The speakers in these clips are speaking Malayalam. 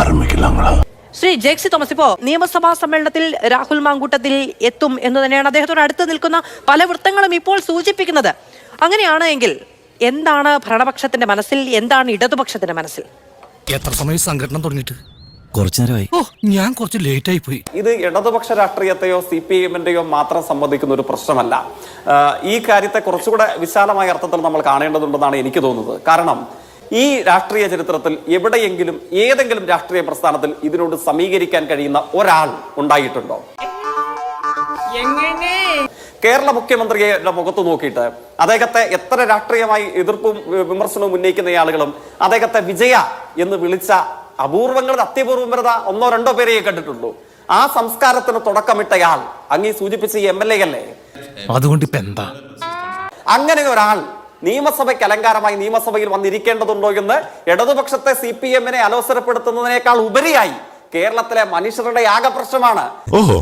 ആരംഭിക്കലാങ്ങളാ ശ്രീ ജേക്സി തോമസ് ഇപ്പോ നിയമസഭാ സമ്മേളനത്തിൽ രാഹുൽ മാങ്കൂട്ടത്തിൽ എത്തും എന്ന് തന്നെയാണ് അദ്ദേഹത്തോട് അടുത്ത് നിൽക്കുന്ന പല വൃത്തങ്ങളും ഇപ്പോൾ സൂചിപ്പിക്കുന്നത്. അങ്ങനെയാണ് എങ്കിൽ എന്താണ് ഭരണപക്ഷത്തിന്റെ മനസ്സിൽ എന്താണ് ഇടതുപക്ഷത്തിന്റെ മനസ്സിൽ? എത്ര സമയം സംഘടന തുടങ്ങിയിട്ട്? കുറച്ചു നേരമായി. ഓ ഞാൻ കുറച്ച് ലേറ്റ് ആയി പോയി. ഇത് ഇടതുപക്ഷ രാഷ്ട്രീയത്തെയോ സി പി എമ്മിന്റെയോ മാത്രം സംബന്ധിക്കുന്ന ഒരു പ്രശ്നമല്ല ഈ കാര്യത്തെ കുറച്ചുകൂടെ വിശാലമായ അർത്ഥത്തിൽ നമ്മൾ കാണേണ്ടതുണ്ടെന്നാണ് എനിക്ക് തോന്നുന്നത്. കാരണം ഈ രാഷ്ട്രീയ ചരിത്രത്തിൽ എവിടെയെങ്കിലും ഏതെങ്കിലും രാഷ്ട്രീയ പ്രസ്ഥാനത്തിൽ ഇതിനോട് സമീകരിക്കാൻ കഴിയുന്ന ഒരാൾ ഉണ്ടായിട്ടുണ്ടോ? കേരള മുഖ്യമന്ത്രിയുടെ മുഖത്ത് നോക്കിയിട്ട് അദ്ദേഹത്തെ എത്ര രാഷ്ട്രീയമായി എതിർപ്പും വിമർശനവും ഉന്നയിക്കുന്ന ആളുകളും അദ്ദേഹത്തെ വിജയ എന്ന് വിളിച്ച അപൂർവങ്ങളുടെ അത്യപൂർവം വരുന്ന ഒന്നോ രണ്ടോ പേരെയേ കണ്ടിട്ടുള്ളൂ. ആ സംസ്കാരത്തിന് തുടക്കമിട്ടയാൾ അങ്ങീ സൂചിപ്പിച്ച ഈ എം എൽ എ അല്ലേ? അതുകൊണ്ട് ഇപ്പൊ എന്താ? അങ്ങനെ ഒരാൾ നിയമസഭയ്ക്ക് അലങ്കാരമായി നിയമസഭയിൽ വന്നിരിക്കേണ്ടതുണ്ടോ എന്ന് ഇടതുപക്ഷത്തെ സി പി എമ്മിനെ അലോസരപ്പെടുത്തുന്നതിനേക്കാൾ ഉപരിയായി കേരളത്തിലെ മനുഷ്യരുടെ ആകെ പ്രശ്നമാണ്. ഓഹോ.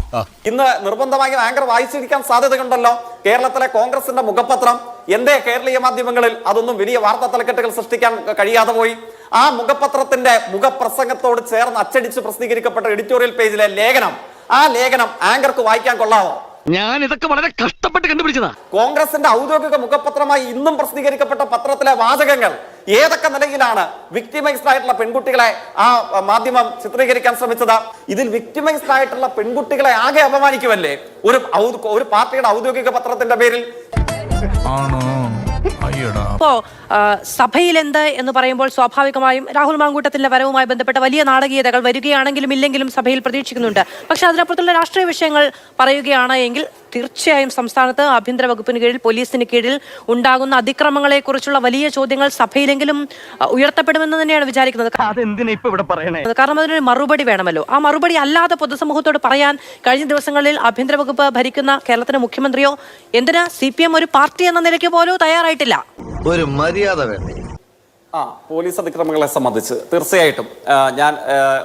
ഇന്ന് നിർബന്ധമായും ആങ്കർ വായിച്ചിരിക്കാൻ സാധ്യതയുണ്ടല്ലോ. കേരളത്തിലെ കോൺഗ്രസിന്റെ മുഖപത്രം. എന്തേ കേരളീയ മാധ്യമങ്ങളിൽ അതൊന്നും വലിയ വാർത്താ തലക്കെട്ടുകൾ സൃഷ്ടിക്കാൻ കഴിയാതെ പോയി. ആ മുഖപത്രത്തിന്റെ മുഖപ്രസംഗത്തോട് ചേർന്ന് അച്ചടിച്ച് പ്രസിദ്ധീകരിക്കപ്പെട്ട എഡിറ്റോറിയൽ പേജിലെ ലേഖനം. ആ ലേഖനം ആങ്കർക്ക് വായിക്കാൻ കൊള്ളാവോ? ഞാൻ ഇതൊക്കെ വളരെ കഷ്ടപ്പെട്ട് കണ്ടുപിടിച്ചതാ. കോൺഗ്രസിന്റെ ഔദ്യോഗിക മുഖപത്രമായി ഇന്നും പ്രസിദ്ധീകരിക്കപ്പെട്ട പത്രത്തിലെ വാചകങ്ങൾ ഏതൊക്കെ നിലയിലാണ് വിക്ടിമൈസ്ഡ് ആയിട്ടുള്ള പെൺകുട്ടികളെ ആ മാധ്യമം ചിത്രീകരിക്കാൻ ശ്രമിച്ചത്? ഇതിൽ വിക്ടിമൈസ്ഡ് ആയിട്ടുള്ള പെൺകുട്ടികളെ ആകെ അപമാനിക്കുമല്ലേ? ഒരു ഒരു പാർട്ടിയുടെ ഔദ്യോഗിക പത്രത്തിന്റെ പേരിൽ. ആണോ? സഭയിൽ എന്ത് എന്ന് പറയുമ്പോൾ സ്വാഭാവികമായും രാഹുൽ മാങ്കൂട്ടത്തിന്റെ വരവുമായി ബന്ധപ്പെട്ട വലിയ നാടകീയതകൾ വരികയാണെങ്കിലും ഇല്ലെങ്കിലും സഭയിൽ പ്രതീക്ഷിക്കുന്നുണ്ട്. പക്ഷെ അതിനപ്പുറത്തുള്ള രാഷ്ട്രീയ വിഷയങ്ങൾ പറയുകയാണ് എങ്കിൽ തീർച്ചയായും സംസ്ഥാനത്ത് ആഭ്യന്തര വകുപ്പിന് കീഴിൽ പോലീസിന് കീഴിൽ ഉണ്ടാകുന്ന അതിക്രമങ്ങളെ കുറിച്ചുള്ള വലിയ ചോദ്യങ്ങൾ സഭയിലെങ്കിലും ഉയർത്തപ്പെടുമെന്ന് തന്നെയാണ് വിചാരിക്കുന്നത്. കാരണം അതിനൊരു മറുപടി വേണമല്ലോ. ആ മറുപടി അല്ലാതെ പൊതുസമൂഹത്തോട് പറയാൻ കഴിഞ്ഞ ദിവസങ്ങളിൽ ആഭ്യന്തര വകുപ്പ് ഭരിക്കുന്ന കേരളത്തിന്റെ മുഖ്യമന്ത്രിയോ എന്തിനാ സി പി എം ഒരു പാർട്ടി എന്ന നിലയ്ക്ക് പോലും തയ്യാറായിട്ടില്ല? ഒരു മര്യാദ വേണ്ടേ? ആ പോലീസ് അതിക്രമങ്ങളെ സംബന്ധിച്ച്. തീർച്ചയായിട്ടും ഞാൻ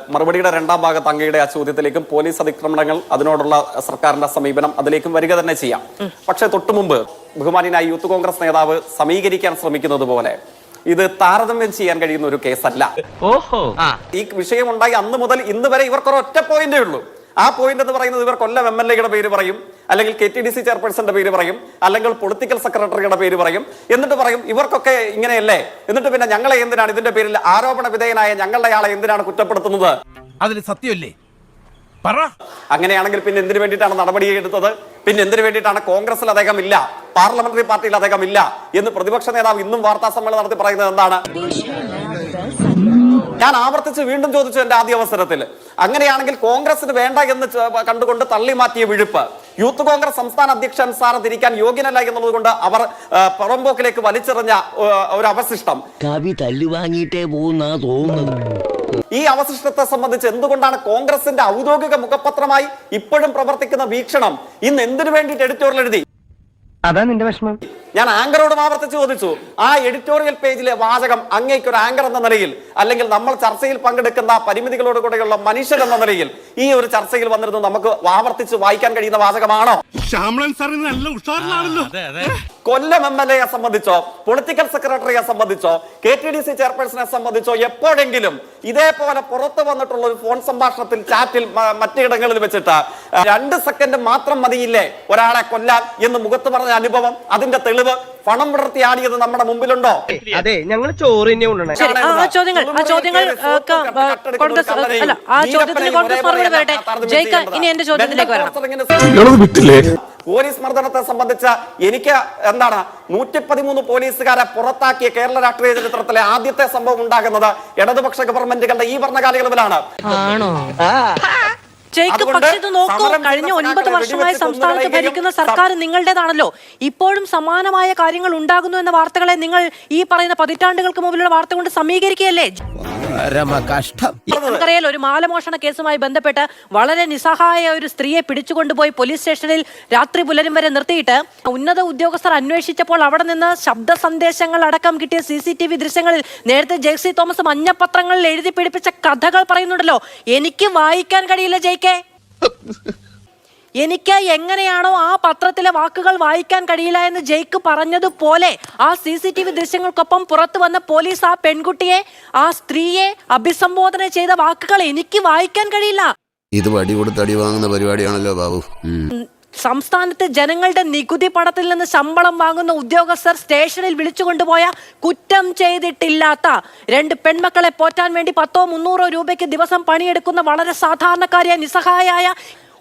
മറുപടിയുടെ രണ്ടാം ഭാഗത്ത് അങ്ങയുടെ ആ ചോദ്യത്തിലേക്കും പോലീസ് അതിക്രമണങ്ങൾ അതിനോടുള്ള സർക്കാരിന്റെ സമീപനം അതിലേക്കും വരിക തന്നെ ചെയ്യാം. പക്ഷെ തൊട്ടു മുമ്പ് ബഹുമാനിയായ യൂത്ത് കോൺഗ്രസ് നേതാവ് സമീകരിക്കാൻ ശ്രമിക്കുന്നത് പോലെ ഇത് താരതമ്യം ചെയ്യാൻ കഴിയുന്ന ഒരു കേസല്ല. ഓഹോ. ഈ വിഷയമുണ്ടായി അന്ന് മുതൽ ഇന്ന് വരെ ഇവർക്ക് ഒറ്റ പോയിന്റേ ഉള്ളൂ. ആ പോയിന്റ് എന്ന് പറയുന്നത് ഇവർ കൊല്ലം എം എൽ എയുടെ പേര് പറയും. അല്ലെങ്കിൽ കെ ടി ഡി സി ചെയർപേഴ്സന്റെ പേര് പറയും അല്ലെങ്കിൽ പൊളിറ്റിക്കൽ സെക്രട്ടറിയുടെ പേര് പറയും. എന്നിട്ട് പറയും ഇവർക്കൊക്കെ ഇങ്ങനെയല്ലേ? എന്നിട്ട് പിന്നെ ഞങ്ങളെ എന്തിനാണ് ഇതിന്റെ പേരിൽ ആരോപണ വിധേയനായ ഞങ്ങളുടെ ആളെ എന്തിനാണ് കുറ്റപ്പെടുത്തുന്നത്? അതിന് സത്യമല്ലേ? പറ. അങ്ങനെയാണെങ്കിൽ പിന്നെ എന്തിനു വേണ്ടിയിട്ടാണ് നടപടി എടുത്തത്? പിന്നെ എന്തിനു വേണ്ടിയിട്ടാണ് കോൺഗ്രസിൽ അദ്ദേഹം ഇല്ല പാർലമെന്ററി പാർട്ടിയിൽ അദ്ദേഹം ഇല്ല എന്ന് പ്രതിപക്ഷ നേതാവ് ഇന്നും വാർത്താ സമ്മേളനം നടത്തി പറയുന്നത് എന്താണ്? ഞാൻ ആവർത്തിച്ച് വീണ്ടും ചോദിച്ചു എന്റെ ആദ്യ അവസരത്തിൽ അങ്ങനെയാണെങ്കിൽ കോൺഗ്രസിന് വേണ്ട എന്ന് കണ്ടുകൊണ്ട് തള്ളി മാറ്റിയ വിഴുപ്പ്. യൂത്ത് കോൺഗ്രസ് സംസ്ഥാന അധ്യക്ഷൻ സാർ തിരിക്കാൻ യോഗ്യനല്ല എന്നുള്ളത് കൊണ്ട് അവർ പുറംപോക്കിലേക്ക് പുറമ്പോക്കിലേക്ക് വലിച്ചെറിഞ്ഞ ഒരു അവശിഷ്ടം. കവി തല്ലുവാങ്ങിയിട്ടേ പോകുന്ന തോന്നുന്നു ഈ അവശിഷ്ടത്തെ സംബന്ധിച്ച് എന്തുകൊണ്ടാണ് കോൺഗ്രസിന്റെ ഔദ്യോഗിക മുഖപത്രമായി ഇപ്പോഴും പ്രവർത്തിക്കുന്ന വീക്ഷണം? ഇന്ന് എന്തിനു വേണ്ടിയിട്ട് എഡിറ്റോറിയൽ എഴുതി? അതാ നിന്റെ വിഷമം. ഞാൻ ആങ്കറോട് ആവർത്തിച്ച് ചോദിച്ചു ആ എഡിറ്റോറിയൽ പേജിലെ വാചകം അങ്ങേക്കൊരു ആങ്കർ എന്ന നിലയിൽ അല്ലെങ്കിൽ നമ്മൾ ചർച്ചയിൽ പങ്കെടുക്കുന്ന പരിമിതികളോട് കൂടെയുള്ള മനുഷ്യൻ എന്ന നിലയിൽ ഈ ഒരു ചർച്ചയിൽ വന്നിരുന്നു നമുക്ക് ആവർത്തിച്ച് വായിക്കാൻ കഴിയുന്ന വാചകമാണോ? കൊല്ലം എം എൽ എയെ സംബന്ധിച്ചോ പൊളിറ്റിക്കൽ സെക്രട്ടറിയെ സംബന്ധിച്ചോ കെ ടി ഡി സി ചെയർപേഴ്സണെ സംബന്ധിച്ചോ എപ്പോഴെങ്കിലും ഇതേപോലെ പുറത്തു വന്നിട്ടുള്ള ഒരു ഫോൺ സംഭാഷണത്തിൽ ചാറ്റിൽ മറ്റിടങ്ങളിൽ വെച്ചിട്ട് രണ്ട് സെക്കൻഡ് മാത്രം മതിയില്ലേ ഒരാളെ കൊല്ലാൻ എന്ന് മുഖത്ത് പറഞ്ഞ അനുഭവം അതിന്റെ തെളിവ് പണം വിടർത്തി ആടിയത് നമ്മുടെ മുമ്പിലുണ്ടോ? അതെ ഞങ്ങൾ ചോറിനെ ആ ചോദ്യങ്ങൾ ആ ചോദ്യങ്ങൾ കോൺഗ്രസ് അല്ല ആ ചോദ്യത്തിന് കോൺഗ്രസ് മറുപടി വരട്ടെ ജയിക്ക ഇനി എന്റെ ചോദ്യത്തിലേക്ക് വരണം. വിട്ടില്ലേ? പോലീസ് മർദ്ദനത്തെ സംബന്ധിച്ച് എനിക്ക് എന്താണ് നൂറ്റി പതിമൂന്ന് പോലീസുകാരെ പുറത്താക്കിയ കേരള രാഷ്ട്രീയ ചരിത്രത്തിലെ ആദ്യത്തെ സംഭവം ഉണ്ടാകുന്നത് ഇടതുപക്ഷ ഗവൺമെന്റുകളുടെ ഈ ഭരണകാലയളവിലാണ്. ജയിക്ക് അതുകൊണ്ട് പക്ഷെ ഇത് നോക്കൂ കഴിഞ്ഞ ഒൻപത് വർഷമായി സംസ്ഥാനത്ത് ഭരിക്കുന്ന സർക്കാർ നിങ്ങളുടേതാണല്ലോ. ഇപ്പോഴും സമാനമായ കാര്യങ്ങൾ ഉണ്ടാകുന്നു എന്ന വാർത്തകളെ നിങ്ങൾ ഈ പറയുന്ന പതിറ്റാണ്ടുകൾക്ക് മുമ്പിലുള്ള വാർത്ത കൊണ്ട് സമീകരിക്കുകയല്ലേ? കഷ്ടം നമുക്കറിയാലോ ഒരു മാലമോഷണ കേസുമായി ബന്ധപ്പെട്ട് വളരെ നിസ്സഹായ ഒരു സ്ത്രീയെ പിടിച്ചുകൊണ്ടുപോയി പോലീസ് സ്റ്റേഷനിൽ രാത്രി പുലരും വരെ നിർത്തിയിട്ട് ഉന്നത ഉദ്യോഗസ്ഥർ അന്വേഷിച്ചപ്പോൾ അവിടെ നിന്ന് ശബ്ദ സന്ദേശങ്ങൾ അടക്കം കിട്ടിയ സി സി ടി വി ദൃശ്യങ്ങളിൽ നേരത്തെ ജെക്സി തോമസ് മഞ്ഞപത്രങ്ങളിൽ എഴുതി പിടിപ്പിച്ച കഥകൾ പറയുന്നുണ്ടല്ലോ. എനിക്ക് വായിക്കാൻ കഴിയില്ല ജയിക്കേ എനിക്ക് എങ്ങനെയാണോ ആ പത്രത്തിലെ വാക്കുകൾ വായിക്കാൻ കഴിയില്ല എന്ന് ജയ്ക്ക് പറഞ്ഞതുപോലെ ആ സി സി ടി വി ദൃശ്യങ്ങൾക്കൊപ്പം പുറത്തു വന്ന പോലീസ് ആ പെൺകുട്ടിയെ ആ സ്ത്രീയെ അഭിസംബോധന ചെയ്ത വാക്കുകൾ എനിക്ക് വായിക്കാൻ കഴിയില്ല. ഇത് വടി കൊടുത്ത് അടി വാങ്ങുന്ന പരിപാടിയാണല്ലോ ബാബു. സംസ്ഥാനത്തെ ജനങ്ങളുടെ നികുതി പണത്തിൽ നിന്ന് ശമ്പളം വാങ്ങുന്ന ഉദ്യോഗസ്ഥർ സ്റ്റേഷനിൽ വിളിച്ചു കൊണ്ടുപോയ കുറ്റം ചെയ്തിട്ടില്ലാത്ത രണ്ട് പെൺമക്കളെ പോറ്റാൻ വേണ്ടി പത്തോ മുന്നൂറോ രൂപയ്ക്ക് ദിവസം പണിയെടുക്കുന്ന വളരെ സാധാരണക്കാരിയായ നിസ്സഹായായ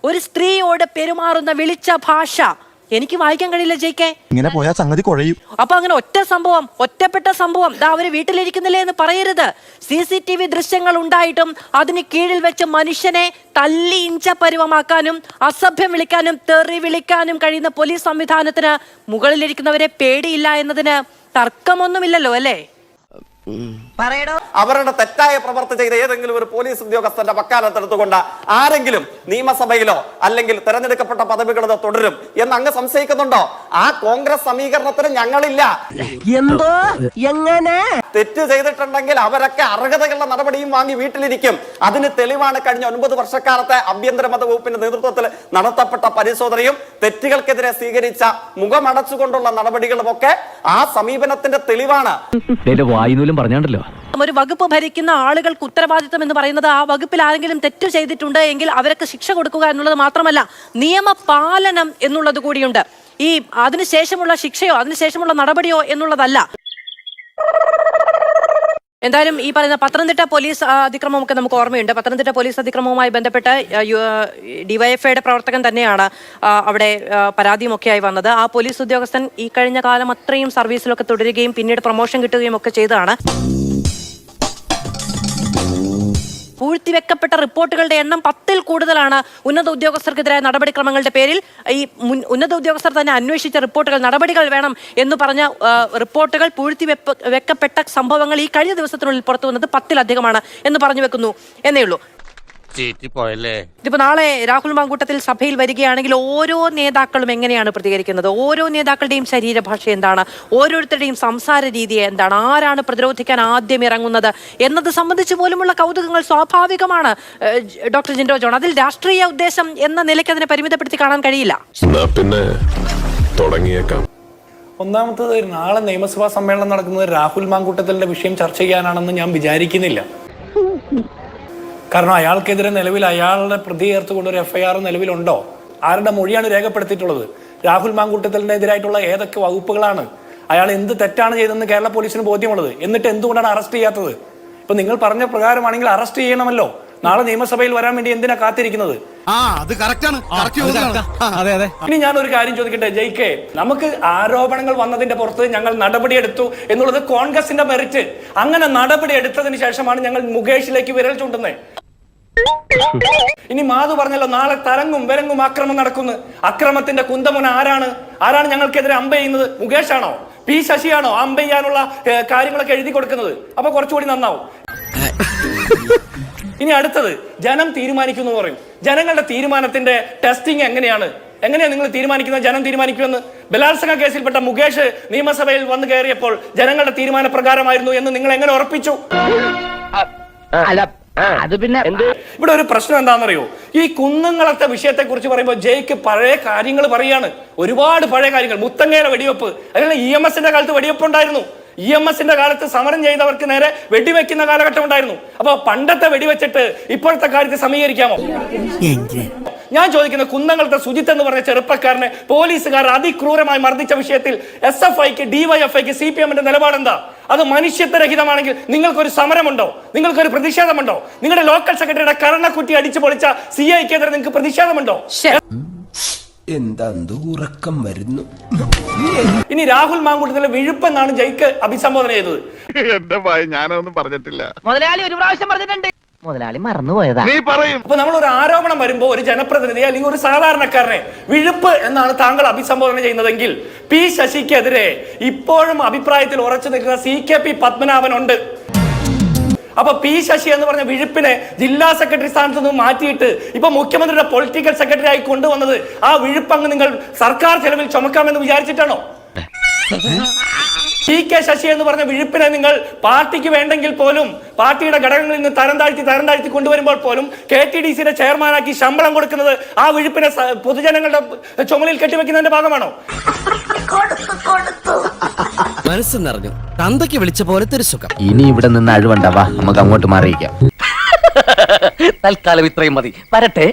ഒരു സ്ത്രീയോട് പെരുമാറുന്ന വിളിച്ച ഭാഷ എനിക്ക് വായിക്കാൻ കഴിയില്ല ജയിക്കെ ഇങ്ങനെ പോയാൽ സംഗതി കുഴയും. അപ്പൊ അങ്ങനെ ഒറ്റ സംഭവം ഒറ്റപ്പെട്ട സംഭവം. ദാ അവർ വീട്ടിലിരിക്കുന്നില്ലേ എന്ന് പറയരുത്. സി സി ടി വി ദൃശ്യങ്ങൾ ഉണ്ടായിട്ടും അതിന് കീഴിൽ വെച്ച് മനുഷ്യനെ തല്ലി ഇഞ്ച പരുവമാക്കാനും അസഭ്യം വിളിക്കാനും തെറി വിളിക്കാനും കഴിയുന്ന പോലീസ് സംവിധാനത്തിന് മുകളിലിരിക്കുന്നവരെ പേടിയില്ല എന്നതിന് തർക്കമൊന്നുമില്ലല്ലോ അല്ലേ? അവരുടെ തെറ്റായ പ്രവർത്തി ചെയ്ത ഏതെങ്കിലും ഒരു പോലീസ് ഉദ്യോഗസ്ഥന്റെ വക്കാലത്തെടുത്തുകൊണ്ട് ആരെങ്കിലും നിയമസഭയിലോ അല്ലെങ്കിൽ തെരഞ്ഞെടുക്കപ്പെട്ട പദവികളിലോ തുടരും എന്ന് അങ്ങ് സംശയിക്കുന്നുണ്ടോ? ആ കോൺഗ്രസ് സമീകരണത്തിന് ഞങ്ങളില്ല. എന്തോ? എങ്ങനെ? തെറ്റ് ചെയ്തിട്ടുണ്ടെങ്കിൽ അവരൊക്കെ അർഹതകളുടെ നടപടിയും വാങ്ങി വീട്ടിലിരിക്കും. അതിന് തെളിവാണ് കഴിഞ്ഞ ഒൻപത് വർഷക്കാലത്തെ ആഭ്യന്തര മത വകുപ്പിന്റെ നേതൃത്വത്തിൽ നടത്തപ്പെട്ട പരിശോധനയും തെറ്റുകൾക്കെതിരെ സ്വീകരിച്ച മുഖമടച്ചുകൊണ്ടുള്ള നടപടികളുമൊക്കെ ആ സമീപനത്തിന്റെ തെളിവാണ്. വായുനൂലും പറഞ്ഞാണ്ടല്ലോ. ഒരു വകുപ്പ് ഭരിക്കുന്ന ആളുകൾക്ക് ഉത്തരവാദിത്തം എന്ന് പറയുന്നത് ആ വകുപ്പിൽ ആരെങ്കിലും തെറ്റ് ചെയ്തിട്ടുണ്ട് എങ്കിൽ അവർക്ക് ശിക്ഷ കൊടുക്കുക എന്നുള്ളത് മാത്രമല്ല നിയമപാലനം എന്നുള്ളത് കൂടിയുണ്ട്. ഈ അതിനുശേഷമുള്ള ശിക്ഷയോ അതിനുശേഷമുള്ള നടപടിയോ എന്നുള്ളതല്ല. എന്തായാലും ഈ പറയുന്ന പത്തനംതിട്ട പോലീസ് അതിക്രമമൊക്കെ നമുക്ക് ഓർമ്മയുണ്ട്. പത്തനംതിട്ട പോലീസ് അതിക്രമവുമായി ബന്ധപ്പെട്ട് ഡിവൈഎഫ്ഐയുടെ പ്രവർത്തകൻ തന്നെയാണ് അവിടെ പരാതിയുമൊക്കെയായി വന്നത്. ആ പോലീസ് ഉദ്യോഗസ്ഥൻ ഈ കഴിഞ്ഞ കാലം അത്രയും സർവീസിലൊക്കെ തുടരുകയും പിന്നീട് പ്രൊമോഷൻ കിട്ടുകയും ഒക്കെ ചെയ്തതാണ്. പൂഴ്ത്തിവെക്കപ്പെട്ട റിപ്പോർട്ടുകളുടെ എണ്ണം പത്തിൽ കൂടുതലാണ്. ഉന്നത ഉദ്യോഗസ്ഥർക്കെതിരായ നടപടിക്രമങ്ങളുടെ പേരിൽ ഈ ഉന്നത ഉദ്യോഗസ്ഥർ തന്നെ അന്വേഷിച്ച റിപ്പോർട്ടുകൾ നടപടികൾ വേണം എന്ന് പറഞ്ഞ റിപ്പോർട്ടുകൾ പൂഴ്ത്തി വെപ്പ- വെക്കപ്പെട്ട സംഭവങ്ങൾ ഈ കഴിഞ്ഞ ദിവസത്തിനുള്ളിൽ പുറത്തു വന്നത് പത്തിലധികമാണ് എന്ന് പറഞ്ഞു വെക്കുന്നു. എന്നേ ഉള്ളൂ. ഇതിപ്പോ നാളെ രാഹുൽ മാങ്കൂട്ടത്തിൽ സഭയിൽ വരികയാണെങ്കിൽ ഓരോ നേതാക്കളും എങ്ങനെയാണ് പ്രതികരിക്കുന്നത്? ഓരോ നേതാക്കളുടെയും ശരീരഭാഷ എന്താണ്? ഓരോരുത്തരുടെയും സംസാര രീതി എന്താണ്? ആരാണ് പ്രതിരോധിക്കാൻ ആദ്യം ഇറങ്ങുന്നത്? എന്നത് സംബന്ധിച്ച് പോലുമുള്ള കൗതുകങ്ങൾ സ്വാഭാവികമാണ് ഡോക്ടർ ജിൻഡോ ജോൺ. അതിൽ രാഷ്ട്രീയ ഉദ്ദേശം എന്ന നിലയ്ക്ക് അതിനെ പരിമിതപ്പെടുത്തി കാണാൻ കഴിയില്ല. പിന്നെ തുടങ്ങിയേക്കാം. ഒന്നാമത്തത് നാളെ നിയമസഭാ സമ്മേളനം നടക്കുന്നത് രാഹുൽ മാങ്കൂട്ടത്തലിന്റെ വിഷയം ചർച്ച ചെയ്യാനാണെന്ന് ഞാൻ വിചാരിക്കുന്നില്ല. കാരണം അയാൾക്കെതിരെ നിലവിൽ അയാളുടെ പ്രതി ചേർത്തുകൊണ്ട് ഒരു എഫ്ഐആർ നിലവിലുണ്ടോ? ആരുടെ മൊഴിയാണ് രേഖപ്പെടുത്തിയിട്ടുള്ളത്? രാഹുൽ മാങ്കൂട്ടത്തലിനെതിരായിട്ടുള്ള ഏതൊക്കെ വകുപ്പുകളാണ്? അയാൾ എന്ത് തെറ്റാണ് ചെയ്തതെന്ന് കേരള പോലീസിന് ബോധ്യമുള്ളത്? എന്നിട്ട് എന്തുകൊണ്ടാണ് അറസ്റ്റ് ചെയ്യാത്തത്? ഇപ്പൊ നിങ്ങൾ പറഞ്ഞ പ്രകാരമാണെങ്കിൽ അറസ്റ്റ് ചെയ്യണമല്ലോ. നാളെ നിയമസഭയിൽ വരാൻ വേണ്ടി എന്തിനാ കാത്തിരിക്കുന്നത്? ഇനി ഞാൻ ഒരു കാര്യം ചോദിക്കട്ടെ ജയ് കെ നമുക്ക് ആരോപണങ്ങൾ വന്നതിന്റെ പുറത്ത് ഞങ്ങൾ നടപടിയെടുത്തു എന്നുള്ളത് കോൺഗ്രസിന്റെ മെറിറ്റ് അങ്ങനെ നടപടി എടുത്തതിന് ശേഷമാണ് ഞങ്ങൾ മുകേഷിലേക്ക് വിരൽ ചൂണ്ടുന്നത്. ഇനി മാധു പറഞ്ഞല്ലോ നാളെ തരങ്ങും വരങ്ങും ആക്രമം നടക്കുന്നു. അക്രമത്തിന്റെ കുന്തമുന ആരാണ്? ആരാണ് ഞങ്ങൾക്കെതിരെ അമ്പ ചെയ്യുന്നത്? മുകേഷാണോ? പി ശശിയാണോ അമ്പ ചെയ്യാനുള്ള കാര്യങ്ങളൊക്കെ എഴുതി കൊടുക്കുന്നത്? അപ്പൊ കുറച്ചുകൂടി നന്നാവും. ഇനി അടുത്തത് ജനം തീരുമാനിക്കുന്നു പറയും. ജനങ്ങളുടെ തീരുമാനത്തിന്റെ ടെസ്റ്റിംഗ് എങ്ങനെയാണ്? എങ്ങനെയാണ് നിങ്ങൾ തീരുമാനിക്കുന്നത്? ജനം തീരുമാനിക്കുമെന്ന്. ബലാത്സംഗ കേസിൽപ്പെട്ട മുകേഷ് നിയമസഭയിൽ വന്നു കയറിയപ്പോൾ ജനങ്ങളുടെ തീരുമാന പ്രകാരമായിരുന്നു എന്ന് നിങ്ങൾ എങ്ങനെ ഉറപ്പിച്ചു? അല്ല അത് പിന്നെ ഇവിടെ ഒരു പ്രശ്നം എന്താണെന്നറിയോ? ഈ കുന്നങ്ങളത്തെ വിഷയത്തെ കുറിച്ച് പറയുമ്പോൾ ജയ്ക്ക് പഴയ കാര്യങ്ങൾ പറയാണ്. ഒരുപാട് പഴയ കാര്യങ്ങൾ. മുത്തങ്ങയുടെ വെടിവെപ്പ്. അതിനുള്ള ഇ എം എസിന്റെ കാലത്ത് വെടിവെപ്പ് ഉണ്ടായിരുന്നു ഇ എം എസിന്റെ കാലത്ത് സമരം ചെയ്തവർക്ക് നേരെ വെടിവെക്കുന്ന കാലഘട്ടം ഉണ്ടായിരുന്നു. അപ്പൊ പണ്ടത്തെ വെടിവെച്ചിട്ട് ഇപ്പോഴത്തെ കാര്യത്തെ സമീകരിക്കാമോ? ഞാൻ ചോദിക്കുന്ന കുന്നങ്ങളുടെ സുജിത്ത് എന്ന് പറഞ്ഞ ചെറുപ്പക്കാരനെ പോലീസുകാർ അതിക്രൂരമായി മർദ്ദിച്ച വിഷയത്തിൽ എസ് എഫ് ഐക്ക് ഡിവൈഎഫ്ഐക്ക് സി പി എമ്മിന്റെ നിലപാടെന്താ? അത് മനുഷ്യത്വരഹിതമാണെങ്കിൽ നിങ്ങൾക്കൊരു സമരമുണ്ടോ? നിങ്ങൾക്കൊരു പ്രതിഷേധമുണ്ടോ? നിങ്ങളുടെ ലോക്കൽ സെക്രട്ടറിയുടെ കരണക്കുറ്റി അടിച്ചു പൊളിച്ച സി ഐക്കെതിരെ നിങ്ങൾക്ക് പ്രതിഷേധമുണ്ടോ? എന്താ ഉറക്കം വരുന്നു? ഇനി രാഹുൽ മാങ്കുട്ടത്തിലെ വിഴുപ്പെന്നാണ് ജയ്ക്ക് അഭിസംബോധന ചെയ്തത്. എന്റെ ഭയ ഞാനൊന്നും പറഞ്ഞിട്ടില്ല. മുതലാളി ഒരു പ്രാവശ്യം പറഞ്ഞിട്ടുണ്ട്. മുതലാളി മറന്നുപോയതാ. നീ പറയും. അപ്പൊ നമ്മൾ ഒരു ആരോപണം വരുമ്പോ ഒരു ജനപ്രതിനിധി അല്ലെങ്കിൽ ഒരു സാധാരണക്കാരനെ വിഴുപ്പ് എന്നാണ് താങ്കൾ അഭിസംബോധന ചെയ്യുന്നതെങ്കിൽ പി ശശിക്കെതിരെ ഇപ്പോഴും അഭിപ്രായത്തിൽ ഉറച്ചു നിൽക്കുന്ന സി കെ പി പത്മനാഭൻ ഉണ്ട്. അപ്പൊ പി ശശി എന്ന് പറഞ്ഞ വിഴുപ്പിനെ ജില്ലാ സെക്രട്ടറി സ്ഥാനത്ത് നിന്ന് മാറ്റിയിട്ട് ഇപ്പൊ മുഖ്യമന്ത്രിയുടെ പൊളിറ്റിക്കൽ സെക്രട്ടറി ആയി കൊണ്ടുവന്നത് ആ വിഴുപ്പങ്ങ് നിങ്ങൾ സർക്കാർ ചെലവിൽ ചുമക്കാമെന്ന് വിചാരിച്ചിട്ടാണോ? ടി കെ ശശി എന്ന് പറഞ്ഞ വിഴുപ്പിനെ നിങ്ങൾ പാർട്ടിക്ക് വേണ്ടെങ്കിൽ പോലും പാർട്ടിയുടെ ഘടകങ്ങളിൽ നിന്ന് തരം താഴ്ത്തി തരം താഴ്ത്തി കൊണ്ടുവരുമ്പോൾ പോലും കെ ടി ഡി സിയുടെ ചെയർമാനാക്കി ശമ്പളം കൊടുക്കുന്നത് ആ വിഴുപ്പിനെ പൊതുജനങ്ങളുടെ ചുമലിൽ കെട്ടിവെക്കുന്നതിന്റെ ഭാഗമാണോ? മനസ്സ് നിറഞ്ഞു. തന്തയ്ക്ക് വിളിച്ച പോലെ ഒരു സുഖം. ഇനി ഇവിടെ നിന്ന് അഴിവണ്ടാവാ നമുക്ക് അങ്ങോട്ട് മാറിയിക്കാം തൽക്കാലം ഇത്രയും മതി. വരട്ടെ.